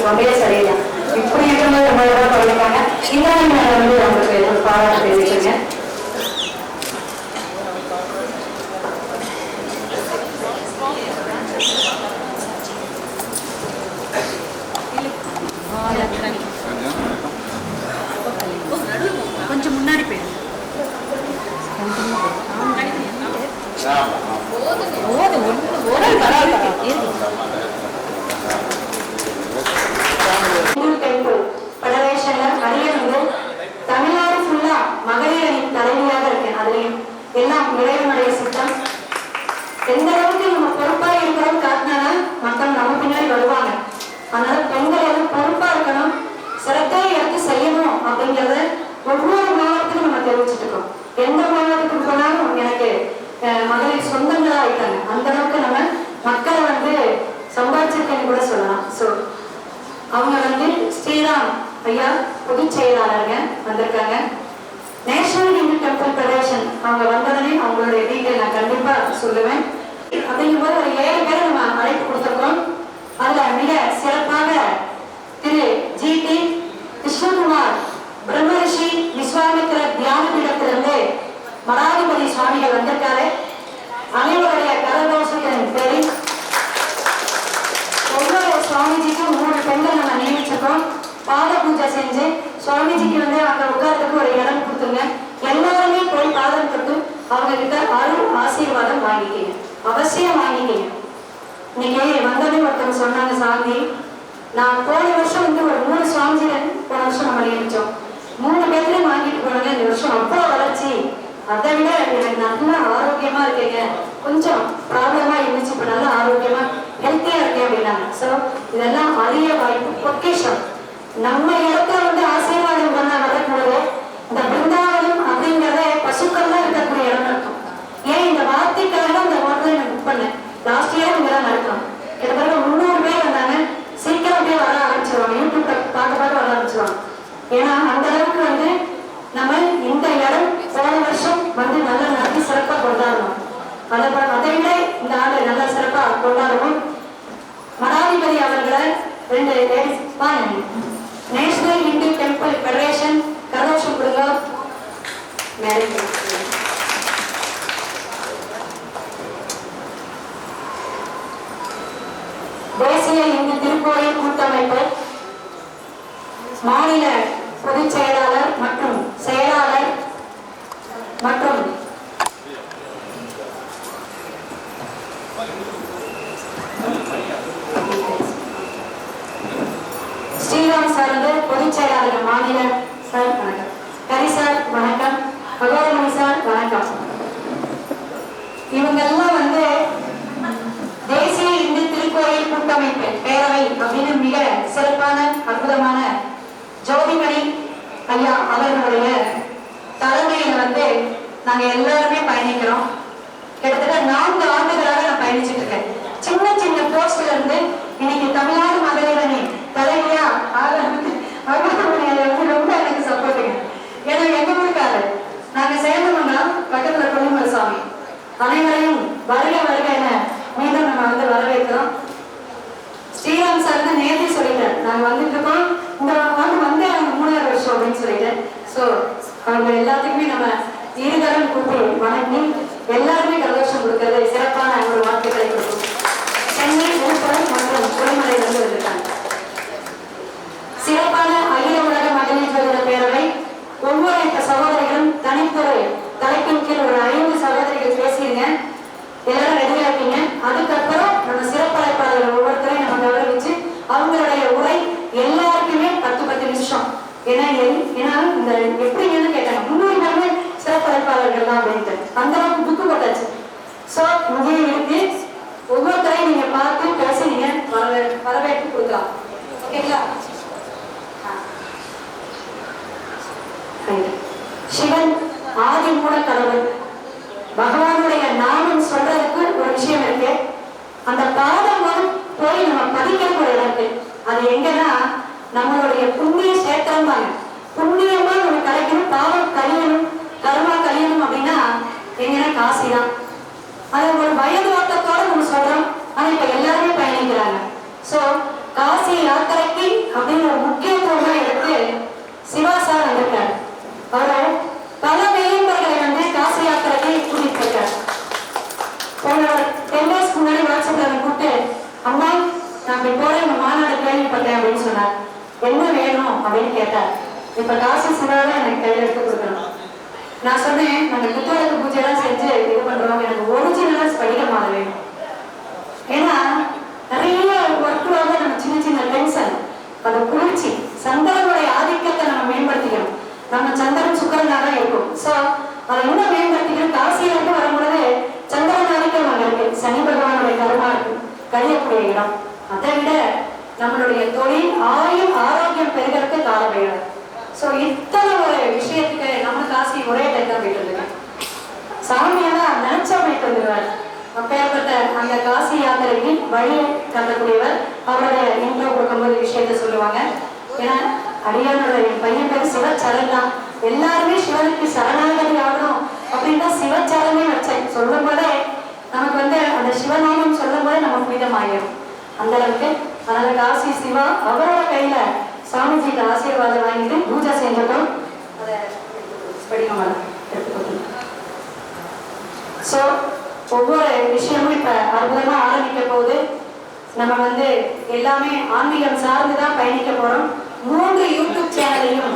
தொண்டையே சரியில்லை. இப்படி இருக்கும்போது ரொம்ப இதா பண்ணிருக்காங்க இந்த மாதிரி வந்து அவங்களுக்கு ஒரு பாராட்டு தெரிவிச்சிருக்கேன் கொஞ்சம் முன்னாடி போயிடு ஓது ஒன்று ஓடு பரவாயில்ல இந்து டெம்பிள் ஃபெடரேஷன்ல அரியலூர் தமிழ்நாடு ஃபுல்லா மகளிர் அணி தலைவியாக இருக்கேன் அதுலயும் எல்லாம் இறைவனுடைய சித்தம் எந்த அளவுக்கு நம்ம பொறுப்பா இருக்கிறோம் காட்டினா மக்கள் நம்ம பின்னாடி வருவாங்க அதனால பெண்கள் எல்லாம் பொறுப்பா இருக்கணும் சிரத்தையை எடுத்து செய்யணும் அப்படிங்கறத ஒவ்வொரு மாவட்டத்துக்கும் நம்ம தெரிவிச்சுட்டு இருக்கோம். எந்த மாவட்டத்துக்கு போனாலும் எனக்கு மகளிர் சொந்தங்களா ஆயிட்டாங்க அந்த அளவுக்கு நம்ம மக்களை வந்து சம்பாதிச்சிருக்கேன்னு கூட சொல்லலாம். ஸோ அவங்க வந்து ஸ்ரீராம் ஐயா பொதுச் செயலாளருங்க வந்திருக்காங்க. நேஷனல் இந்து டெம்பிள் ஃபெடரேஷன் அவங்க வந்ததுனே அவங்களுடைய டீட்டெயில் நான் கண்டிப்பா சொல்லுவேன். அப்படிங்கும்போது ஒரு ஏழு பேர் நம்ம அழைப்பு கொடுத்துருக்கோம். அதுல மிக சிறப்பாக திரு ஜி டி கிருஷ்ணகுமார் பிரம்மரிஷி விஸ்வாமித்திர தியான பீடத்திலிருந்து மடாதிபதி சுவாமிகள் வந்திருக்காரு. அனைவருடைய கரதோஷத்தின் பேரில் ஒவ்வொரு சுவாமிஜிக்கும் மூணு பெண்கள் நம்ம நியமிச்சிருக்கோம். பாத பூஜை செஞ்சு சுவாமிஜிக்கு வந்து அங்க உட்கார்றதுக்கு ஒரு இடம் கொடுத்துங்க எல்லாருமே போய் பாதம் தொட்டு அவங்க கிட்ட அருள் ஆசீர்வாதம் வாங்கிக்கீங்க. அவசியம் வாங்கிக்கீங்க. இன்னைக்கு வந்தோடனே ஒருத்தவங்க சொன்னாங்க சாமி நான் போன வருஷம் வந்து ஒரு மூணு சுவாமிஜி போன வருஷம் நம்ம நியமிச்சோம். மூணு பேர்லயும் வாங்கிட்டு போனாங்க இந்த வருஷம். அவ்வளோ வளர்ச்சி. அதை விட எனக்கு நல்ல ஆரோக்கியமா இருக்கீங்க. கொஞ்சம் ப்ராப்ளமா இருந்துச்சு. இப்ப நல்ல ஆரோக்கியமா ஹெல்த்தியா இருக்கேன் அப்படின்னாங்க. ஸோ இதெல்லாம் அரிய வாய்ப்பு பொக்கேஷம் நம்ம இடத்துல வந்து ஆசீர்வாதம் பண்ண வரக்கூடாது இந்த பிருந்தாவனம் அப்படிங்கறத பசுக்கள் தான் இருக்கக்கூடிய இடம் நடக்கும் ஏன் இந்த வார்த்தைக்காக இந்த ஹோட்டலை நான் புக் பண்ணேன்? லாஸ்ட் இயர் இங்க தான் நடக்கும். கிட்டத்தட்ட முந்நூறு பேர் வந்தாங்க. சீக்கிரம் போய் வர ஆரம்பிச்சிருவாங்க. யூடியூப்ல பார்க்க பார்க்க வர ஆரம்பிச்சிருவாங்க. ஏன்னா அந்த அளவுக்கு வந்து நம்ம இந்த இடம் போன வருஷம் வந்து நல்லா நடத்தி சிறப்பா கொண்டாடணும். அதை அதை விட இந்த ஆண்டு நல்லா சிறப்பா கொண்டாடுவோம் மடாதிபதி அவர்களை ரெண்டு லேடிஸ் வாங்க நேஷனல் இந்து டெம்பிள் ஃபெடரேஷன் கரோஷம் கொடுங்க. மேரேஜ் தேசிய இந்து திருக்கோயில் கூட்டமைப்பு மாநில பொதுச் செயலாளர் மற்றும் செயலாளர் மற்றும் ஸ்ரீராம் சார் வந்து பொதுச் செயலாளர் மாநில சார் வணக்கம். கரி சார் வணக்கம். பகவரமணி சார் வணக்கம். இவங்கெல்லாம் வந்து தேசிய இந்து திருக்கோயில் கூட்டமைப்பு பேரவை அப்படின்னு மிக சிறப்பான அற்புதமான ஜோதிமணி ஐயா அவர்களுடைய தலைமையில வந்து நாங்க எல்லாருமே பயணிக்கிறோம். கிட்டத்தட்ட நான்கு ஆண்டுகளாக நான் பயணிச்சுட்டு இருக்கேன். சின்ன சின்ன போஸ்ட்ல இருந்து இன்னைக்கு தமிழ்நாடு மகளிரணி தலைமையா தலைவியா ரொம்ப எனக்கு சப்போர்ட்டுங்க ஏன்னா எங்க ஊருக்காரு நாங்க சேர்ந்தோம்னா பக்கத்துல கொல்லிமலை சாமி அனைவரையும் வருக வருக என மீண்டும் நம்ம வந்து வரவேற்கிறோம் ஸ்ரீராம் சார் தான் நேரே சொல்லிட்டார் நாங்க வந்துட்டு இருக்கோம் இந்த ஆண்டு வந்து அவங்க மூணாவது வருஷம் அப்படின்னு சொல்லிட்டு ஸோ அவங்க எல்லாத்துக்குமே நம்ம இருதரம் கூப்பி வணங்கி எல்லாருமே கலோஷம் கொடுக்கறது சிறப்பான ஒரு வார்த்தைகளை கொடுக்கும். சென்னை விழுப்புரம் மற்றும் கொல்லிமலையிலிருந்து வந்திருக்காங்க சிறப்பான அகில உலக மகளிர் பேரவை. ஒவ்வொரு சகோதரிகளும் தனித்துறை தலைப்பின் கீழ் ஒரு ஐந்து சகோதரிகள் பேசியிருங்க எல்லாரும் ரெடியா இருக்கீங்க அதுக்கப்புறம் நம்ம சிறப்பழைப்பாளர்கள் ஒவ்வொருத்தரையும் நம்ம கௌரவிச்சு அவங்களுடைய உரை எல்லாருக்குமே பத்து பத்து நிமிஷம் ஏன்னா எல்- ஏன்னா இந்த எப்படிங்கன்னு கேட்டாங்க முன்னூறு பேருமே சிறப்பழைப்பாளர்கள் தான் அப்படின்ட்டு அந்த அளவுக்கு புக்கு போட்டாச்சு ஸோ இங்கேயே இருக்கு. ஒவ்வொருத்தரையும் நீங்க பார்த்து பேசி நீங்க வரவே வரவேற்பு கொடுக்கலாம். ஓகேங்களா சிவன் ஆதி மூல கடவுள். பகவானுடைய நாமம் சொல்றதுக்கு ஒரு விஷயம் இருக்கு. அந்த பாதம் போய் நம்ம பதிக்கிற ஒரு இடம் இருக்கு. அது எங்கன்னா நம்மளுடைய புண்ணிய சேத்திரம் தாங்க புண்ணியமா நம்ம கிடைக்கணும் பாவம் கழியணும் கர்மா கல்யாணம் அப்படின்னா எங்கன்னா காசி தான் அதை ஒரு வயது ஓட்டத்தோட நம்ம சொல்றோம். ஆனா இப்ப எல்லாருமே பயணிக்கிறாங்க. சோ காசி யாத்திரைக்கு அப்படின்னு ஒரு முக்கியத்துவமா எடுத்து சிவா சார் வந்திருக்காரு. அவர் பல மெய்யன்பர்களை வந்து காசி யாத்திரைக்கு கூட்டிட்டு இருக்காரு போன டென் டேஸ் முன்னாடி வாட்ஸ்அப்ல கூப்பிட்டு அம்மா நான் இப்படி போறேன். இந்த மாநாடு கேள்விப்பட்டேன் அப்படின்னு சொன்னார். என்ன வேணும்? அப்படின்னு கேட்டார். இப்ப காசி சிவாவை எனக்கு கையில எடுத்து கொடுக்கணும். நான் சொன்னேன் நாங்க புத்தகத்து பூஜை எல்லாம் செஞ்சு இது பண்றோம். எனக்கு ஒரிஜினலா ஸ்படிக மாலை வேணும் ஏன்னா நிறைய ஒர்க்குவாக நம்ம சின்ன சின்ன டென்ஷன் அந்த குளிர்ச்சி சந்திரனுடைய ஆதிக்கத்தை நம்ம மேம்படுத்திக்கணும். நம்ம சந்திரன் சுக்கரனா தான் இருக்கும். ஸோ அதை இன்னும் மேம்படுத்திக்கணும். காசியில இருந்து வரும்பொழுது சந்திரன் ஆதிக்கம் அங்க இருக்கு. சனி பகவானுடைய கருமா இருக்கு. கழியக்கூடிய இடம். அதை விட நம்மளுடைய தொழில் ஆயுள் ஆரோக்கியம் பெறுகிறதுக்கு காலபைரவர் ஸோ இத்தனை ஒரு விஷயத்துக்கு நம்ம காசி ஒரே டைம் தான் போயிட்டு இருந்தேன் சாமியெல்லாம் நினைச்சா போயிட்டு வந்துடுவார் அப்பேற்பட்ட அந்த காசி யாத்திரைக்கு வழி கட்டக்கூடியவர் அவருடைய இன்ட்ரோ கொடுக்கும்போது விஷயத்த சொல்லுவாங்க. ஏன்னா அடியானோட என் பையன் பேர் சிவச்சரண் தான். எல்லாருமே சிவனுக்கு சரணாகதி ஆகணும் அப்படின்னு தான் சிவச்சரணே வச்சேன். சொல்லும் போதே நமக்கு வந்து அந்த சிவநாமம் சொல்லும் போதே நம்ம புனிதமாயிடும் அந்த அளவுக்கு அதனால காசி சிவா அவரோட கையில சாமிஜிக்கு ஆசீர்வாதம் வாங்கிட்டு பூஜை செஞ்சதும் அதை படிக்கணும் ஸோ ஒவ்வொரு விஷயமும் இப்போ அற்புதமாக ஆரம்பிக்க போது நம்ம வந்து எல்லாமே ஆன்மீகம் சார்ந்து தான் பயணிக்க போகிறோம் மூன்று யூடியூப் சேனலையும்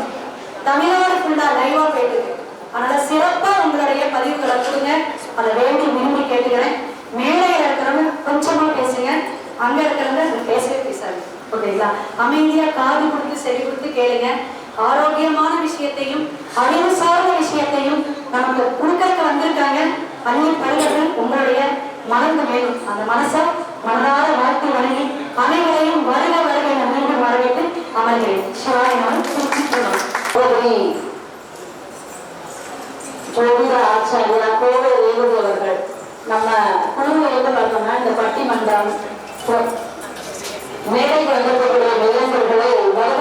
தமிழ்நாடு ஃபுல்லாக லைவாக போயிட்டு இருக்கு. அதனால சிறப்பாக உங்களுடைய பதிவுகளை கொடுங்க. அதை வேண்டி விரும்பி கேட்டுக்கிறேன். மேலே இருக்கிறவங்க கொஞ்சமாக பேசுங்க. அங்கே இருக்கிறவங்க பேசவே பேசாது ஓகேங்களா? அமைதியா காது கொடுத்து செவி கொடுத்து கேளுங்க. ஆரோக்கியமான விஷயத்தையும் அறிவு சார்ந்த விஷயத்தையும் நமக்கு கொடுக்கறதுக்கு வந்திருக்காங்க. அந்நிய பருவர்கள் உங்களுடைய மனது வேணும் அந்த மனசை மனதார வாழ்த்து வணங்கி அனைவரையும் வருக வருக என மீண்டும் வரவேற்று அமர்கிறேன். சிவாய நான் ஜோதிட ஆச்சாரியா கோவை ரேவதி அவர்கள். நம்ம குழுவை வந்து பார்த்தோம்னா இந்த பட்டிமன்றம் கொ- மேடைக்கு வந்திருக்கக்கூடிய வருக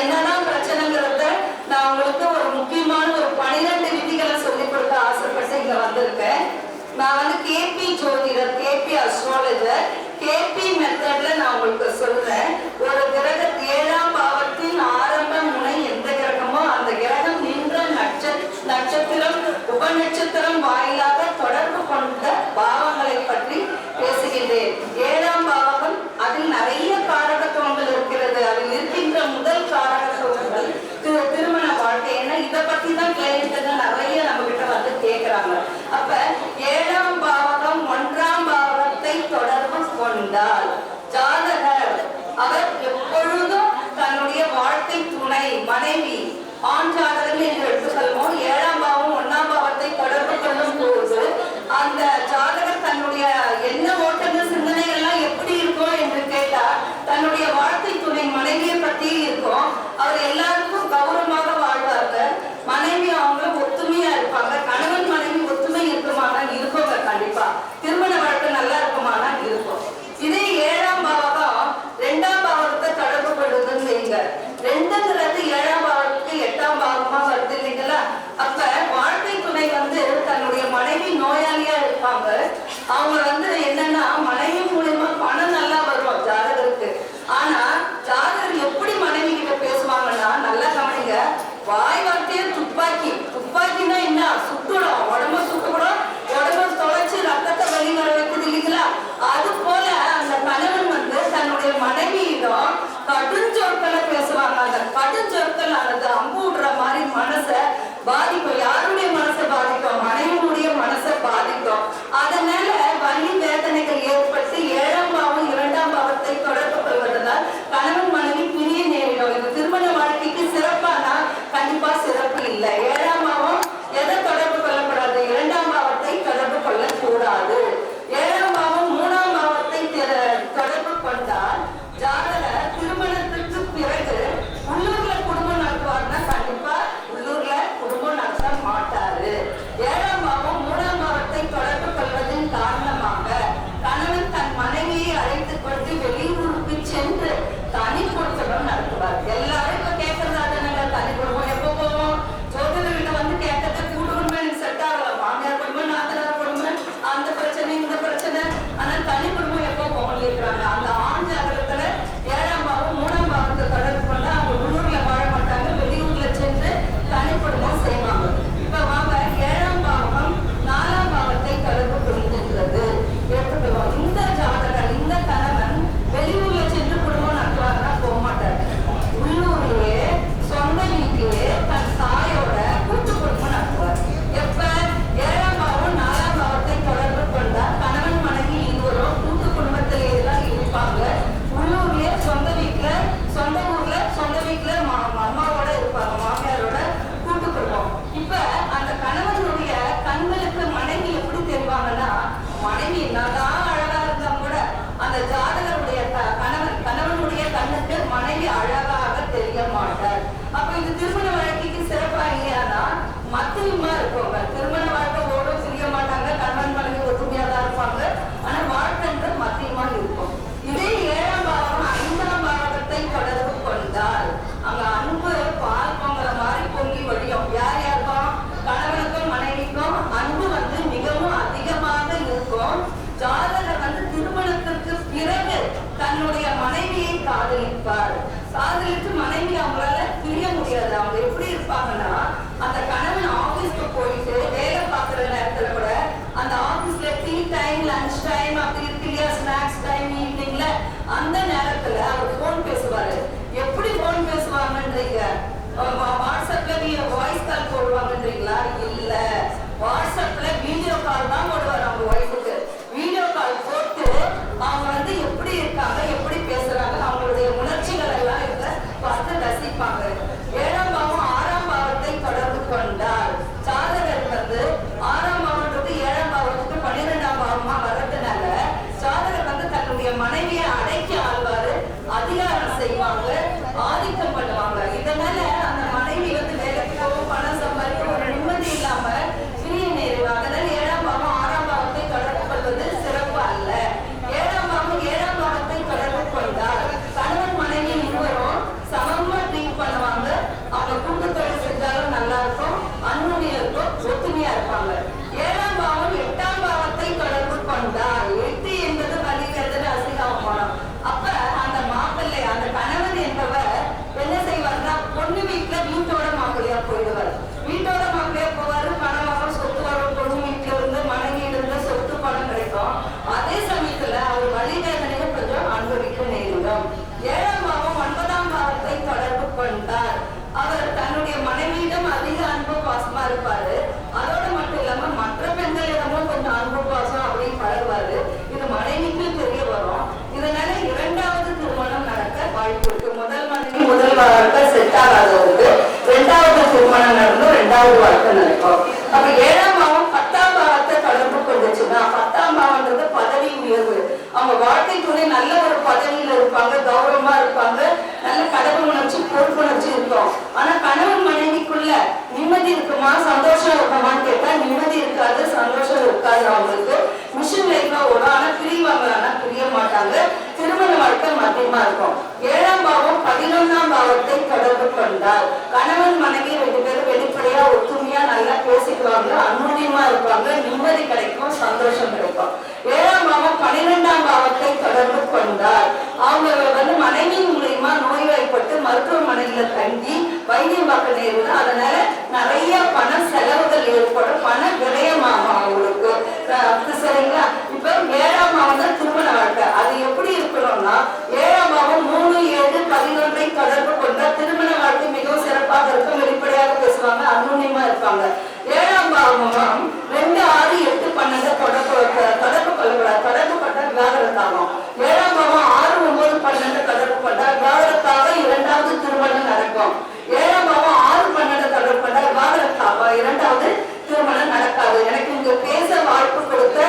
என்னென்ன பிரச்சனைங்கிறத நான் உங்களுக்கு ஒரு முக்கியமான ஒரு பனிரெண்டு விதிகளை சொல்லி கொடுக்க ஆசைப்பட்டு இங்க வந்திருக்கேன். நான் வந்து கேபி ஜோதிடர் கேபி அஸ்ட்ராலஜர் கேபி மெத்தட்ல நான் உங்களுக்கு சொல்றேன். ஒரு கிரக ஏழாம் பாவத்தின் ஆரம்ப முனை எந்த கிரகமோ அந்த கிரகம் நின்ற நட்சத்திரம் உப நட்சத்திரம் வாயிலாக தொடர்பு கொண்ட பாவங்களை பற்றி பேசுகின்றேன். ஏழாம் பாவம் நோயாளியா இருப்பாங்க. அவங்க வந்து என்னன்னா மனைவி மூலயமா பணம் நல்லா வரும் ஜாதகருக்கு. ஆனா ஜாதகர் எப்படி மனைவி கிட்ட பேசுவாங்கன்னா நல்லா கவனிங்க. வாய் வார்த்தையே துப்பாக்கி. துப்பாக்கினா என்ன? சுட்டுடும். உடம்பு சுட்டுக்கூடும் உடம்பு தொலைச்சு ரத்தத்தை வழி வர வைக்குது இல்லைங்களா? அது போல அந்த கணவன் வந்து தன்னுடைய மனைவியிடம் கடுஞ்சொற்களை பேசுவாங்க. அந்த கடுஞ்சொற்களானது அம்பு விடுற மாதிரி மனசை பாதிக்கும் யாருடைய மன ஏழாவது வார்த்தை நடக்கும். அப்ப ஏழாம் பாவம் பத்தாம் பாவத்தை தொடர்பு கொண்டுச்சுன்னா பத்தாம் பாவம்ன்றது பதவி உயர்வு. அவங்க வாழ்க்கை துணை நல்ல ஒரு பதவியில இருப்பாங்க கௌரவமா இருப்பாங்க நல்ல கடவுள் உணர்ச்சி பொறுப்புணர்ச்சி இருக்கும். ஆனா கணவன் மனைவிக்குள்ள நிம்மதி இருக்குமா சந்தோஷம் இருக்குமான்னு கேட்டா நிம்மதி இருக்காது சந்தோஷம் இருக்காது அவங்களுக்கு. மிஷின் லைஃப்ல ஓடும். ஆனா பிரிவாங்க ஆனா பிரிய மாட்டாங்க. திருமண வாழ்க்கை மத்தியமா இருக்கும். ஏழாம் பாவம் பதினொன்னாம் பாவத்தை தொடர்பு கொண்டால் கணவன் மனைவி ரெண்டு பேரும் வெளிப்படையா ஒத்துமையா நல்லா பேசிக்குவாங்க அனுமதியமா இருப்பாங்க நிம்மதி கிடைக்கும் சந்தோஷம் கிடைக்கும். ஏழாம் பாவம் பன்னிரெண்டாம் பாவத்தை தொடர்பு கொண்டார். அவங்க வந்து மனைவி மூலியமா நோய்வாய்ப்பட்டு மருத்துவமனையில தங்கி வைத்தியம் பார்க்க நேருது அதனால நிறைய பண செலவுகள் ஏற்படும். பண விரயமாகும் அவங்களுக்கு. அது சரிங்களா? இப்ப ஏழாம் பாவம் தான் திருமண வாழ்க்கை. அது எப்படி இருக்கணும்னா ஏழாம் பாவம் மூணு ஏழு பதினொன்றை தொடர்பு கொண்டா திருமண வாழ்க்கை மிகவும் சிறப்பாக இருக்கும். வெளிப்படையாக பேசுவாங்க அனுமதியமா இருப்பாங்க. ஏழாம் பாகம் ரெண்டு ஆறு எட்டு பன்னெண்டு தொடர்பு தொடர்பு கொள்ளக்கூடாது தொடர்பு கொண்ட விவாகரத்தாகும் ஏழாம் பாவம் ஆறு ஒன்பது பன்னெண்டு தொடர்பு கொண்ட விவாகரத்தாக இரண்டாவது திருமணம் நடக்கும் ஏழாம் பாவம் ஆறு பன்னெண்டு தொடர்பு கொண்ட விவாகரத்தாகும் இரண்டாவது திருமணம் நடக்காது எனக்கு இங்க பேச வாய்ப்பு கொடுத்த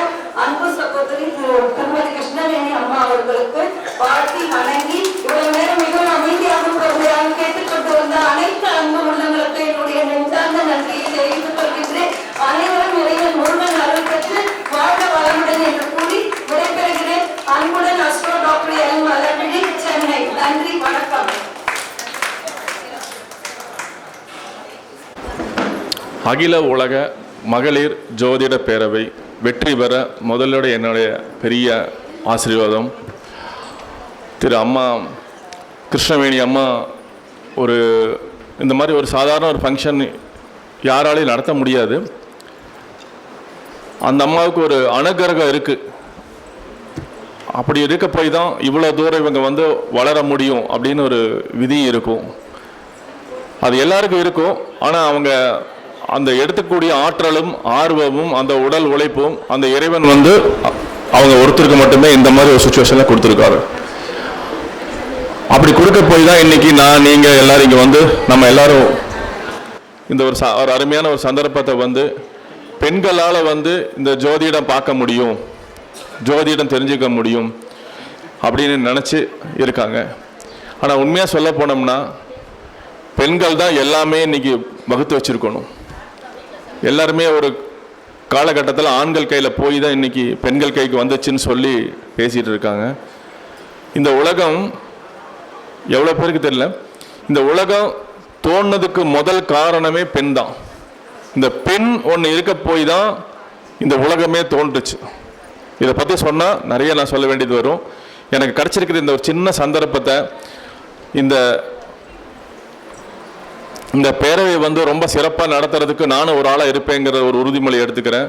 அன்பு சகோதரி திரு திருமதி கிருஷ்ணவேணி அம்மா அவர்களுக்கு வாழ்த்தி வணங்கி இவ்வளவு நேரம் மிகவும் அமைதியாக பொறுமையாக கேட்டுக்கொண்டு வந்த அனைத்து அன்பு உள்ளங்களுக்கு என்னுடைய நெஞ்சார்ந்த நன்றியை தெரிவித்துக் கொள்கின்றேன் அனைவரும் இறைவன் முருகன் அருள் பெற்று வாழ்க வளமுடன் என்று கூறி விடைபெறுகிறேன் அன்புடன் astro doctor L Malarvizhi Chennai நன்றி வணக்கம் அகில உலக மகளிர் ஜோதிட பேரவை வெற்றி பெற முதலோட என்னுடைய பெரிய ஆசீர்வாதம். திரு அம்மா கிருஷ்ணவேணி அம்மா ஒரு இந்த மாதிரி ஒரு சாதாரண ஒரு ஃபங்க்ஷன் யாராலையும் நடத்த முடியாது. அந்த அம்மாவுக்கு ஒரு அனுகிரகம் இருக்குது அப்படி இருக்க போய் தான் இவ்வளோ தூரம் இவங்க வந்து வளர முடியும் அப்படின்னு ஒரு விதி இருக்கும். அது எல்லாருக்கும் இருக்கும். ஆனால் அவங்க அந்த எடுத்துக்கூடிய ஆற்றலும் ஆர்வமும் அந்த உடல் உழைப்பும் அந்த இறைவன் வந்து அவங்க ஒருத்தருக்கு மட்டுமே இந்த மாதிரி ஒரு சுச்சுவேஷனில் கொடுத்துருக்காரு. அப்படி கொடுக்க போய் தான் இன்னைக்கு நான் நீங்கள் எல்லாரும் இங்கே வந்து நம்ம எல்லாரும் இந்த ஒரு ச- ஒரு அருமையான ஒரு சந்தர்ப்பத்தை வந்து பெண்களால் வந்து இந்த ஜோதிடம் பார்க்க முடியும் ஜோதிடம் தெரிஞ்சுக்க முடியும் அப்படின்னு நினச்சி இருக்காங்க. ஆனால் உண்மையாக சொல்ல போனோம்னா பெண்கள் தான் எல்லாமே இன்றைக்கி வகுத்து வச்சுருக்கணும். எல்லாருமே ஒரு காலகட்டத்தில் ஆண்கள் கையில் போய் தான் இன்னைக்கு பெண்கள் கைக்கு வந்துச்சுன்னு சொல்லி பேசிகிட்டு இருக்காங்க. இந்த உலகம் எவ்வளோ பேருக்கு தெரியல? இந்த உலகம் தோணுனதுக்கு முதல் காரணமே பெண் தான். இந்த பெண் ஒன்று இருக்க போய் தான் இந்த உலகமே தோன்றுச்சு. இதை பற்றி சொன்னால் நிறைய நான் சொல்ல வேண்டியது வரும். எனக்கு கிடச்சிருக்கிற இந்த ஒரு சின்ன சந்தர்ப்பத்தை. இந்த இந்த பேரவை வந்து ரொம்ப சிறப்பாக நடத்துறதுக்கு நானும் ஒரு ஆளாக இருப்பேங்கிற ஒரு உறுதிமொழி எடுத்துக்கிறேன்.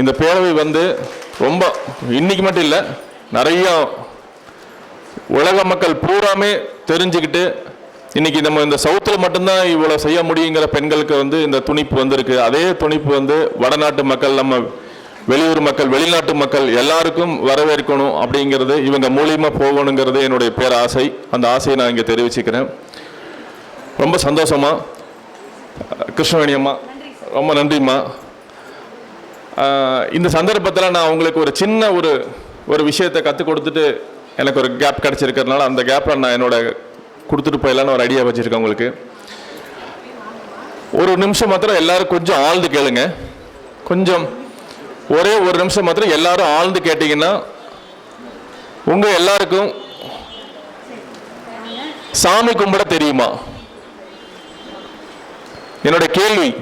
இந்த பேரவை வந்து ரொம்ப இன்னைக்கு மட்டும் இல்லை நிறைய உலக மக்கள் பூராமே தெரிஞ்சுக்கிட்டு இன்னைக்கு நம்ம இந்த சவுத்தில் மட்டும்தான் இவ்வளோ செய்ய முடியுங்கிற பெண்களுக்கு வந்து இந்த துணிப்பு வந்திருக்கு. அதே துணிப்பு வந்து வடநாட்டு மக்கள் நம்ம வெளியூர் மக்கள் வெளிநாட்டு மக்கள் எல்லாருக்கும் வரவேற்கணும் அப்படிங்கிறது இவங்க மூலியமாக போகணுங்கிறது என்னுடைய பேர் ஆசை அந்த ஆசையை நான் இங்கே தெரிவிச்சுக்கிறேன். ரொம்ப சந்தோஷமா. கிருஷ்ணவேணி அம்மா ரொம்ப நன்றிம்மா. இந்த சந்தர்ப்பத்தில் நான் உங்களுக்கு ஒரு சின்ன ஒரு ஒரு விஷயத்தை கற்றுக் கொடுத்துட்டு எனக்கு ஒரு கேப் கிடச்சிருக்கிறதுனால அந்த கேப்பில் நான் என்னோட கொடுத்துட்டு போயிடலான்னு ஒரு ஐடியா வச்சுருக்கேன் உங்களுக்கு. ஒரு நிமிஷம் மாத்திரம் எல்லாரும் கொஞ்சம் ஆழ்ந்து கேளுங்க. கொஞ்சம் ஒரே ஒரு நிமிஷம் மாத்திரம் எல்லாரும் ஆழ்ந்து கேட்டிங்கன்னா உங்கள் எல்லாருக்கும் சாமி கும்பிட தெரியுமா? என்னோட கேள்வி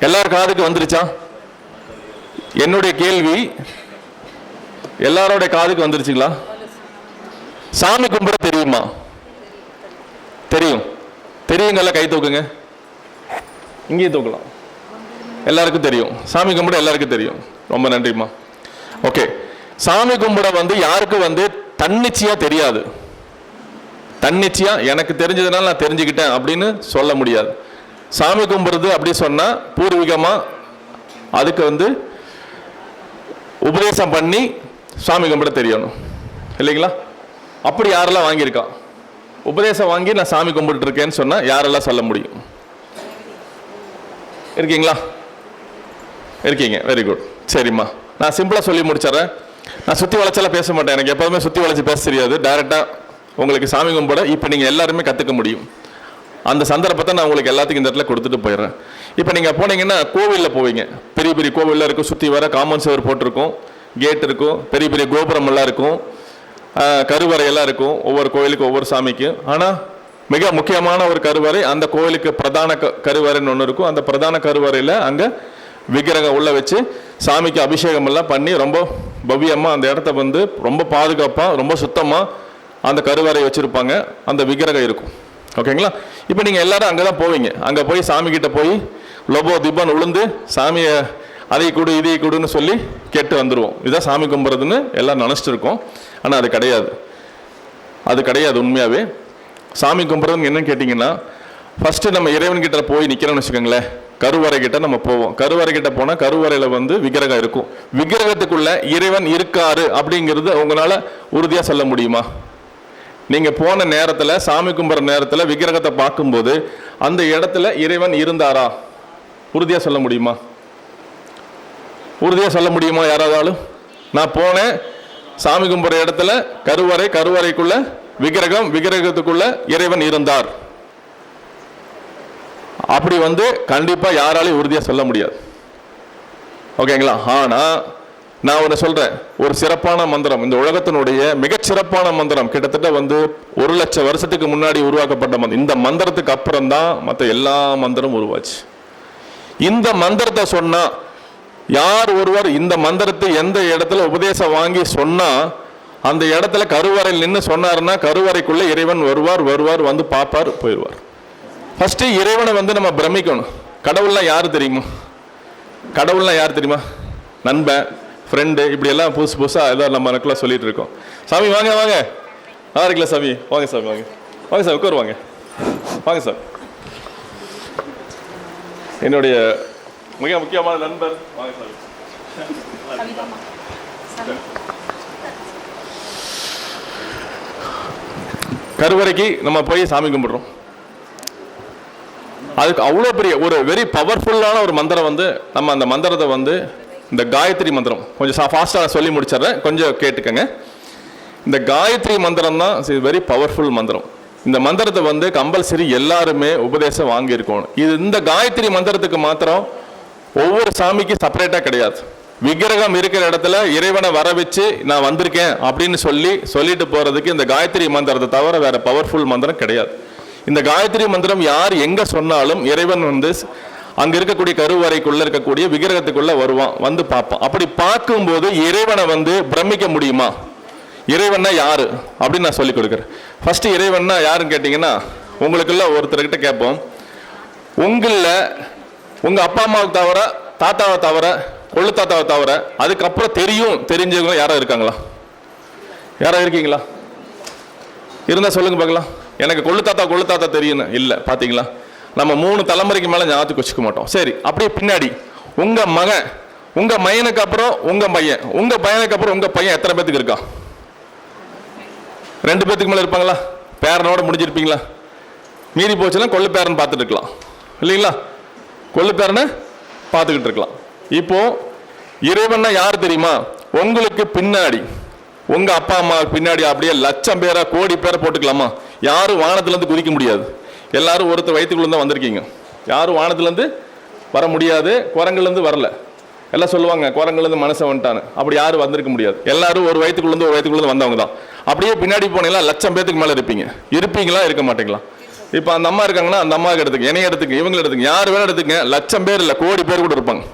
எல்லார் காதுக்கு வந்துருச்சா? என்னுடைய கேள்வி எல்லாரோட காதுக்கு வந்துருச்சுங்களா? சாமி கும்பிட தெரியுமா? தெரியும். தெரியுங்கல்ல கை தூக்குங்க. இங்கேயும் தூக்கலாம். எல்லாருக்கும் தெரியும். சாமி கும்பிட எல்லாருக்கும் தெரியும். ரொம்ப நன்றிம்மா. ஓகே. சாமி கும்பிட வந்து யாருக்கும் வந்து தன்னிச்சையா தெரியாது. தன்னிச்சையா எனக்கு தெரிஞ்சதுனால நான் தெரிஞ்சுக்கிட்டேன் அப்படின்னு சொல்ல முடியாது. சாமி கும்பிட்றது அப்படி சொன்னால் பூர்வீகமாக அதுக்கு வந்து உபதேசம் பண்ணி சாமி கும்பிட தெரியணும். இல்லைங்களா? அப்படி யாரெல்லாம் வாங்கியிருக்கா? உபதேசம் வாங்கி நான் சாமி கும்பிட்டுருக்கேன்னு சொன்னால் யாரெல்லாம் சொல்ல முடியும்? இருக்கீங்களா? இருக்கீங்க. வெரி குட் சரிம்மா. நான் சிம்பிளாக சொல்லி முடிச்சிடுறேன். நான் சுற்றி வளைச்செல்லாம் பேச மாட்டேன். எனக்கு எப்போதுமே சுற்றி வளைச்சி பேச தெரியாது. டைரெக்டாக உங்களுக்கு சாமி கும்பிட இப்போ நீங்கள் எல்லாருமே கற்றுக்க முடியும். அந்த சந்தர்ப்பத்தை நான் உங்களுக்கு எல்லாத்துக்கும் இந்த இடத்துல கொடுத்துட்டு போயிடுறேன். இப்போ நீங்கள் போனீங்கன்னா கோவிலில் போவீங்க. பெரிய பெரிய கோவிலில் இருக்கும் சுற்றி வர காமன் சுவர் போட்டிருக்கும். கேட் இருக்கும் பெரிய பெரிய கோபுரம் எல்லாம் இருக்கும். கருவறையெல்லாம் இருக்கும் ஒவ்வொரு கோயிலுக்கும் ஒவ்வொரு சாமிக்கும் ஆனால் மிக முக்கியமான ஒரு கருவறை அந்த கோயிலுக்கு பிரதான க- கருவறைன்னு ஒன்று இருக்கும். அந்த பிரதான கருவறையில் அங்கே விக்கிரகம் உள்ள வச்சு சாமிக்கு அபிஷேகம் எல்லாம் பண்ணி ரொம்ப பவ்யமாக அந்த இடத்த வந்து ரொம்ப பாதுகாப்பாக ரொம்ப சுத்தமாக அந்த கருவறை வச்சுருப்பாங்க. அந்த விக்கிரகம் இருக்கும். ஓகேங்களா? இப்போ நீங்கள் எல்லாரும் அங்கே தான் போவீங்க. அங்கே போய் சாமி கிட்ட போய் லொபோ திப்பான்னு உளுந்து சாமியை அதை கொடு இதை கொடுன்னு சொல்லி கேட்டு வந்துடுவோம் இதுதான் சாமி கும்பிட்றதுன்னு எல்லாம் நினச்சிட்டு இருக்கோம் ஆனால் அது கிடையாது. அது கிடையாது உண்மையாகவே சாமி கும்புறதுன்னு என்னன்னு கேட்டிங்கன்னா ஃபஸ்ட்டு நம்ம இறைவன்கிட்ட போய் நிற்கிறோம்னு வச்சுக்கோங்களேன். கருவறை கிட்ட நம்ம போவோம். கருவறை கிட்ட போனால் கருவறையில் வந்து விக்கிரகம் இருக்கும். விக்கிரகத்துக்குள்ள இறைவன் இருக்காரு அப்படிங்கிறது உங்களால் உறுதியாக சொல்ல முடியுமா? நீங்க போன நேரத்தில் சாமி கும்பிட்ற நேரத்தில் விக்கிரகத்தை பார்க்கும்போது அந்த இடத்துல இறைவன் இருந்தாரா? உறுதியாக சொல்ல முடியுமா? உறுதியாக சொல்ல முடியுமா யாராவது நான் போனேன் சாமி கும்பிட்ற இடத்துல கருவறை கருவறைக்குள்ள விக்கிரகம் விக்கிரகத்துக்குள்ள இறைவன் இருந்தார். அப்படி வந்து கண்டிப்பாக யாராலையும் உறுதியாக சொல்ல முடியாது. ஓகேங்களா? ஆனா நான் ஒன்று சொல்கிறேன் ஒரு சிறப்பான மந்திரம் இந்த உலகத்தினுடைய மிகச்சிறப்பான மந்திரம் கிட்டத்தட்ட வந்து ஒரு லட்சம் வருஷத்துக்கு முன்னாடி உருவாக்கப்பட்ட மந்திரம். இந்த மந்திரத்துக்கு அப்புறம் தான் மற்ற எல்லா மந்திரம் உருவாச்சு. இந்த மந்திரத்தை சொன்னால் யார் ஒருவர் இந்த மந்திரத்தை எந்த இடத்துல உபதேசம் வாங்கி சொன்னால் அந்த இடத்துல கருவறையில் நின்று சொன்னார்னா கருவறைக்குள்ளே இறைவன் வருவார் வருவார் வந்து பார்ப்பார் போயிடுவார். ஃபஸ்ட்டு இறைவனை வந்து நம்ம பிரமிக்கணும். கடவுள்லாம் யார் தெரியுமா? கடவுள்லாம் யார் தெரியுமா? நண்பன் ஃப்ரெண்டு இப்படி எல்லாம் புதுசு புதுசாக எல்லாம் நம்ம எனக்குலாம் சொல்லிட்டு இருக்கோம். சாமி வாங்க வாங்க. நல்லா இருக்குல்ல சாமி? வாங்க சாமி வாங்க. வாங்க சார் உட்காரு வாங்க. வாங்க சார் என்னுடைய மிக முக்கியமான நண்பர் வாங்க சாமி. கருவறைக்கு நம்ம போய் சாமி கும்பிடுறோம். அதுக்கு அவ்வளோ பெரிய ஒரு வெரி பவர்ஃபுல்லான ஒரு மந்திரம் வந்து நம்ம அந்த மந்திரத்தை வந்து இந்த காயத்ரி மந்திரம். கொஞ்சம் ஃபாஸ்ட்டாக சொல்லி முடிச்சிடுறேன். கொஞ்சம் கேட்டுக்கங்க. இந்த காயத்ரி மந்திரம் தான் வெரி பவர்ஃபுல் மந்திரம். இந்த மந்திரத்தை வந்து கம்பல்சரி எல்லாருமே உபதேசம் வாங்கியிருக்கணும். இது இந்த காயத்ரி மந்திரத்துக்கு மாத்திரம் ஒவ்வொரு சாமிக்கு செப்பரேட்டாக கிடையாது. விக்கிரகம் இருக்கிற இடத்துல இறைவனை வர வச்சு நான் வந்திருக்கேன் அப்படின்னு சொல்லி சொல்லிட்டு போகிறதுக்கு இந்த காயத்ரி மந்திரத்தை தவிர வேறு பவர்ஃபுல் மந்திரம் கிடையாது. இந்த காயத்ரி மந்திரம் யார் எங்கே சொன்னாலும் இறைவன் வந்து அங்க இருக்கக்கூடிய கருவறைக்குள்ள இருக்கக்கூடிய விக்கிரகத்துக்குள்ள வருவான் வந்து பார்ப்பான். அப்படி பார்க்கும்போது இறைவனை வந்து பிரமிக்க முடியுமா? இறைவன்னா யாரு? அப்படின்னு நான் சொல்லிக் கொடுக்குறேன். ஃபர்ஸ்ட் இறைவன்னா யாருன்னு கேட்டிங்கன்னா உங்களுக்குள்ள ஒருத்தர்கிட்ட கேட்போம். உங்களில் உங்க அப்பா அம்மாவை தவிர தாத்தாவை தவிர கொள்ளு தாத்தாவை தவிர அதுக்கப்புறம் தெரியும் தெரிஞ்சவங்க யாரோ இருக்காங்களா? யாரோ இருக்கீங்களா? இருந்தா சொல்லுங்க பார்க்கலாம். எனக்கு கொள்ளு தாத்தா கொள்ளு தாத்தா தெரியும் இல்லை பாத்தீங்களா? நம்ம மூணு தலைமுறைக்கு மேலே ஞாபகத்துக்கு வச்சுக்க மாட்டோம். சரி அப்படியே பின்னாடி. உங்கள் மகன் உங்கள் மையனுக்கு அப்புறம் உங்கள் பையன். உங்கள் பையனுக்கு அப்புறம் உங்கள் பையன் எத்தனை பேத்துக்கு இருக்கா? ரெண்டு பேத்துக்கு மேலே இருப்பாங்களா? பேரனோட முடிஞ்சிருப்பீங்களா? மீறி போச்சுன்னா கொள்ளு பேரன் பார்த்துட்டு இருக்கலாம். இல்லைங்களா? கொள்ளு பேரனை பார்த்துக்கிட்டு இருக்கலாம். இப்போ இறைவன்னா யார் தெரியுமா? உங்களுக்கு பின்னாடி உங்கள் அப்பா அம்மாவுக்கு பின்னாடி அப்படியே லட்சம் பேரா கோடி பேரை போட்டுக்கலாமா? யாரும் வானத்துலேருந்து குதிக்க முடியாது. எல்லாரும் ஒருத்தர் வயிற்றுக்குள்ள தான் வந்திருக்கீங்க. யாரும் வானத்துலேருந்து வர முடியாது குரங்குலேருந்து வரல. எல்லாம் சொல்லுவாங்க குரங்குலேருந்து மனசை வந்துட்டான்னு. அப்படி யாரும் வந்திருக்க முடியாது. எல்லாரும் ஒரு வயிற்றுக்குள்ளேருந்து ஒரு வயிற்றுக்குள்ளேருந்து வந்தவங்க தான். அப்படியே பின்னாடி போனீங்களா? லட்சம் பேத்துக்கு மேலே இருப்பீங்க. இருப்பீங்களா? இருக்க மாட்டீங்களா? இப்போ அந்த அம்மா இருக்காங்கன்னா அந்த அம்மாவுக்கு எடுத்துக்க என்னைய எடுத்துக்க இவங்களை எடுத்துக்க யார் வேணா எடுத்துக்க லட்சம் பேர் இல்லை கோடி பேர் கூட இருப்பாங்க.